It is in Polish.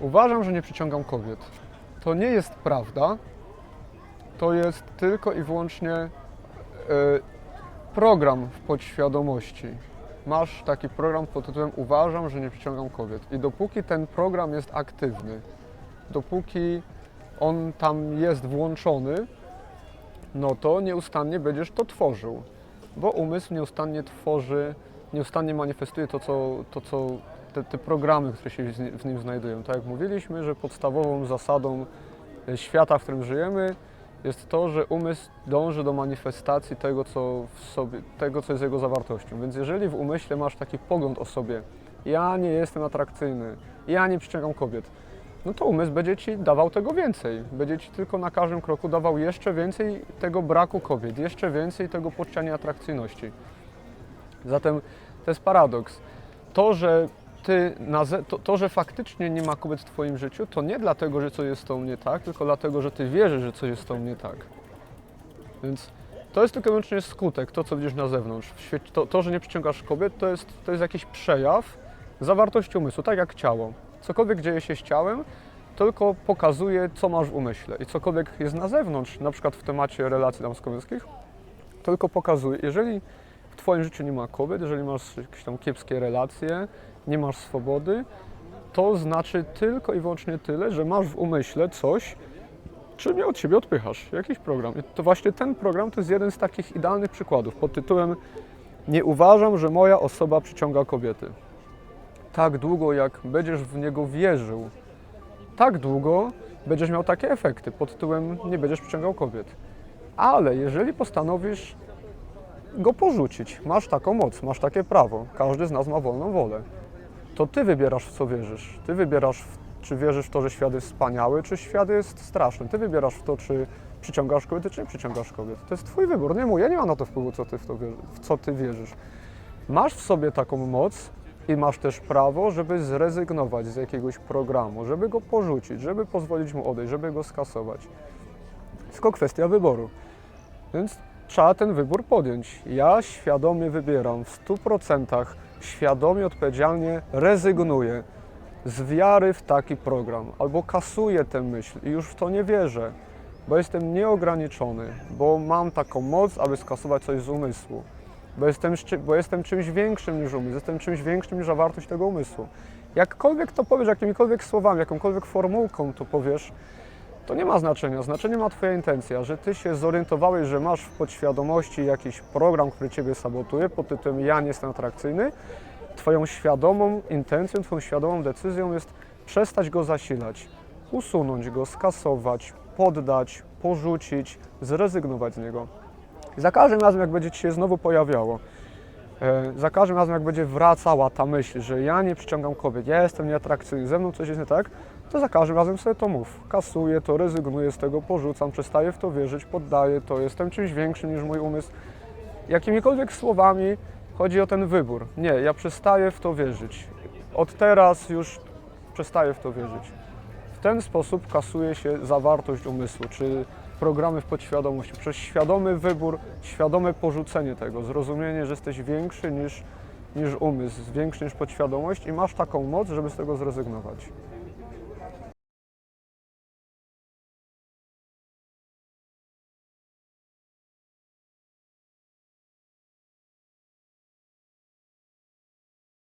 Uważam, że nie przyciągam kobiet. To nie jest prawda. To jest tylko i wyłącznie e, program w podświadomości. Masz taki program pod tytułem Uważam, że nie przyciągam kobiet. I dopóki ten program jest aktywny, dopóki on tam jest włączony, no to nieustannie będziesz to tworzył. Bo umysł nieustannie tworzy, nieustannie manifestuje to, co, to, co te, te programy, które się w- nim znajdują. Tak jak mówiliśmy, że podstawową zasadą e, świata, w którym żyjemy, jest to, że umysł dąży do manifestacji tego, co w sobie, tego, co jest jego zawartością. Więc jeżeli w umyśle masz taki pogląd o sobie, ja nie jestem atrakcyjny, ja nie przyciągam kobiet, no to umysł będzie ci dawał tego więcej. Będzie ci tylko na każdym kroku dawał jeszcze więcej tego braku kobiet, jeszcze więcej tego poczucia nieatrakcyjności. Zatem to jest paradoks. To, że ty to, to, że faktycznie nie ma kobiet w Twoim życiu, to nie dlatego, że coś jest z tą nie tak, tylko dlatego, że Ty wierzysz, że coś jest z tą nie tak. Więc to jest tylko wyłącznie skutek, to co widzisz na zewnątrz. To, to, że nie przyciągasz kobiet, to jest, to jest jakiś przejaw zawartości umysłu, tak jak ciało. Cokolwiek dzieje się z ciałem, tylko pokazuje, co masz w umyśle. I cokolwiek jest na zewnątrz, na przykład w temacie relacji damsko-męskich, tylko pokazuje, jeżeli w Twoim życiu nie ma kobiet, jeżeli masz jakieś tam kiepskie relacje, nie masz swobody, to znaczy tylko i wyłącznie tyle, że masz w umyśle coś, czym mnie od siebie odpychasz, jakiś program. I to właśnie ten program to jest jeden z takich idealnych przykładów pod tytułem Nie uważam, że moja osoba przyciąga kobiety. Tak długo, jak będziesz w niego wierzył, tak długo będziesz miał takie efekty pod tytułem Nie będziesz przyciągał kobiet. Ale jeżeli postanowisz go porzucić, masz taką moc, masz takie prawo, każdy z nas ma wolną wolę, to ty wybierasz w co wierzysz. Ty wybierasz, czy wierzysz w to, że świat jest wspaniały, czy świat jest straszny. Ty wybierasz w to, czy przyciągasz kobiety, czy nie przyciągasz kobiet. To jest twój wybór, nie mój. Ja nie mam na to wpływu, co ty w, to w co ty wierzysz. Masz w sobie taką moc i masz też prawo, żeby zrezygnować z jakiegoś programu, żeby go porzucić, żeby pozwolić mu odejść, żeby go skasować. Tylko kwestia wyboru. Więc trzeba ten wybór podjąć. Ja świadomie wybieram w 100%, świadomie, odpowiedzialnie rezygnuję z wiary w taki program, albo kasuję tę myśl i już w to nie wierzę, bo jestem nieograniczony, bo mam taką moc, aby skasować coś z umysłu, bo jestem, bo jestem czymś większym niż umysł, jestem czymś większym niż zawartość tego umysłu. Jakkolwiek to powiesz, jakimikolwiek słowami, jakąkolwiek formułką to powiesz, to nie ma znaczenia. Znaczenie ma Twoja intencja, że Ty się zorientowałeś, że masz w podświadomości jakiś program, który Ciebie sabotuje pod tytułem Ja nie jestem atrakcyjny. Twoją świadomą intencją, Twoją świadomą decyzją jest przestać go zasilać, usunąć go, skasować, poddać, porzucić, zrezygnować z niego. I za każdym razem, jak będzie Ci się znowu pojawiało, za każdym razem, jak będzie wracała ta myśl, że ja nie przyciągam kobiet, ja jestem nieatrakcyjny, ze mną coś jest nie tak, to za każdym razem sobie to mów. Kasuję to, rezygnuję z tego, porzucam, przestaję w to wierzyć, poddaję to, jestem czymś większym niż mój umysł. Jakimikolwiek słowami chodzi o ten wybór. Nie, ja przestaję w to wierzyć. Od teraz już przestaję w to wierzyć. W ten sposób kasuje się zawartość umysłu, czy programy w podświadomości, przez świadomy wybór, świadome porzucenie tego, zrozumienie, że jesteś większy niż, niż umysł, większy niż podświadomość i masz taką moc, żeby z tego zrezygnować.